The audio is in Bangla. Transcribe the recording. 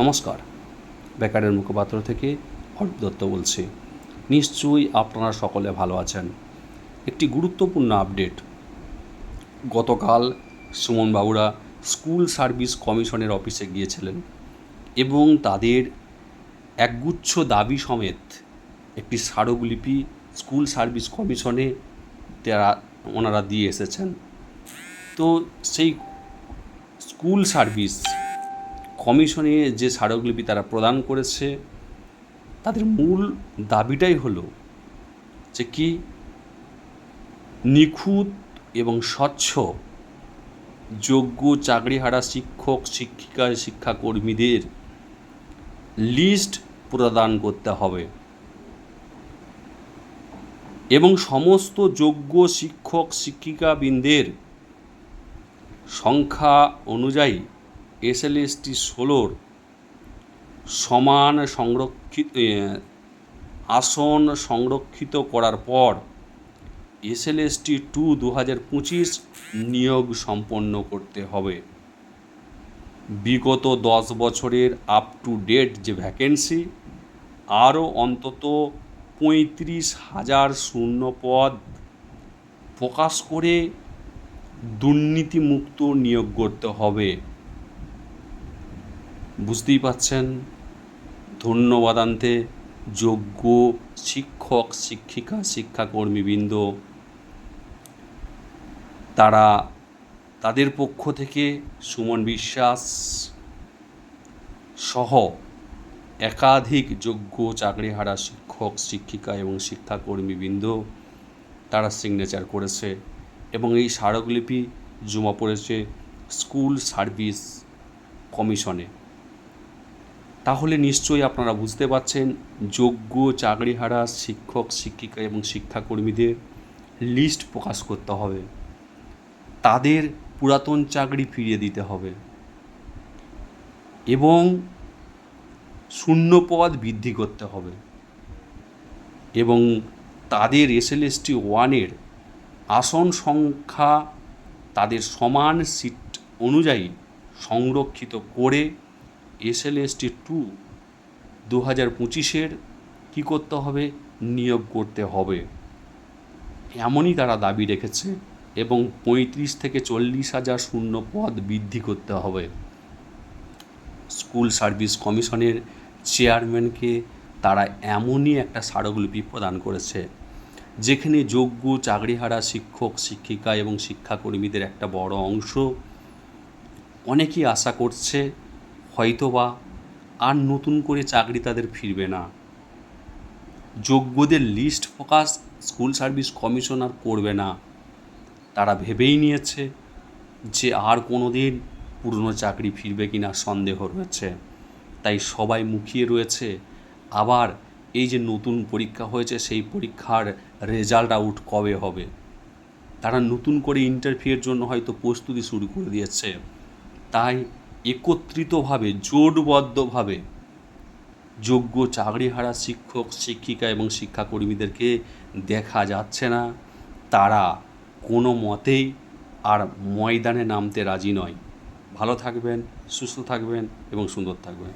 নমস্কার। বেকারের মুখপাত্র থেকে অরূপ দত্ত বলছি। নিশ্চয়ই আপনারা সকলে ভালো আছেন। একটি গুরুত্বপূর্ণ আপডেট। গতকাল সুমন বাবুরা স্কুল সার্ভিস কমিশনের অফিসে গিয়েছিলেন এবং তাদের একগুচ্ছ দাবি সমেত একটি স্মারকলিপি স্কুল সার্ভিস কমিশনে তারা ওনারা দিয়ে এসেছেন। তো সেই স্কুল সার্ভিস কমিশনে যে স্মারকলিপি তারা প্রদান করেছে, তাদের মূল দাবিটাই হলো যে কি নিখুঁত এবং স্বচ্ছ, যোগ্য চাকরিহারা শিক্ষক, শিক্ষিকা, শিক্ষাকর্মীদের লিস্ট প্রদান করতে হবে। এবং সমস্ত যোগ্য শিক্ষক, শিক্ষিকাবৃন্দের সংখ্যা অনুযায়ী এসএলএসটি ষোলোর সমান সংরক্ষিত আসন সংরক্ষিত করার পর এসএলএসটি টু দু হাজার পঁচিশ নিয়োগ সম্পন্ন করতে হবে। বিগত দশ বছরের আপ টু ডেট যে ভ্যাকেন্সি আরও অন্তত পঁয়ত্রিশ হাজার শূন্য পদ প্রকাশ করে দুর্নীতিমুক্ত নিয়োগ করতে হবে। বুঝতেই পাচ্ছেন, ধন্যবাদান্তে যোগ্য শিক্ষক, শিক্ষিকা, শিক্ষাকর্মীবৃন্দ, তারা তাদের পক্ষ থেকে সুমন বিশ্বাস সহ একাধিক যোগ্য চাকরিহারা শিক্ষক, শিক্ষিকা এবং শিক্ষাকর্মীবৃন্দ তারা সিগনেচার করেছে এবং এই স্মারকলিপি জমা পড়েছে স্কুল সার্ভিস কমিশনে। তাহলে নিশ্চয়ই আপনারা বুঝতে পারছেন, যোগ্য চাকরিহারা শিক্ষক, শিক্ষিকা এবং শিক্ষাকর্মীদের লিস্ট প্রকাশ করতে হবে। তাদের পুরাতন চাকরি ফিরিয়ে দিতে হবে। এবং শূন্য পদ বৃদ্ধি করতে হবে। এবং তাদের এসএলএসটি ওয়ানের আসন সংখ্যা তাদের সমান সিট অনুযায়ী সংরক্ষিত করে এসএলএসটি টু দু হাজার পঁচিশের কী করতে হবে? নিয়োগ করতে হবে। এমনই তারা দাবি রেখেছে এবং পঁয়ত্রিশ থেকে চল্লিশ হাজার শূন্য পদ বৃদ্ধি করতে হবে। স্কুল সার্ভিস কমিশনের চেয়ারম্যানকে তারা এমনই একটা স্মারকলিপি প্রদান করেছে, যেখানে যোগ্য চাকরিহারা শিক্ষক, শিক্ষিকা এবং শিক্ষাকর্মীদের একটা বড় অংশ অনেকেই আশা করছে হয়তোবা আর নতুন করে চাকরি তাদের ফিরবে না। যোগ্যদের লিস্ট প্রকাশ স্কুল সার্ভিস কমিশন আর করবে না। তারা ভেবেই নিয়েছে যে আর কোনো দিন পুরনো চাকরি ফিরবে কি না সন্দেহ রয়েছে। তাই সবাই মুখিয়ে রয়েছে, আবার এই যে নতুন পরীক্ষা হয়েছে সেই পরীক্ষার রেজাল্ট আউট কবে হবে? তারা নতুন করে ইন্টারভিউয়ের জন্য হয়তো প্রস্তুতি শুরু করে দিয়েছে। তাই একত্রিতভাবে, জোটবদ্ধভাবে যোগ্য চাকরিহারা শিক্ষক, শিক্ষিকা এবং শিক্ষাকর্মীদেরকে দেখা যাচ্ছে না। তারা কোনো মতেই আর ময়দানে নামতে রাজি নয়। ভালো থাকবেন, সুস্থ থাকবেন এবং সুন্দর থাকবেন।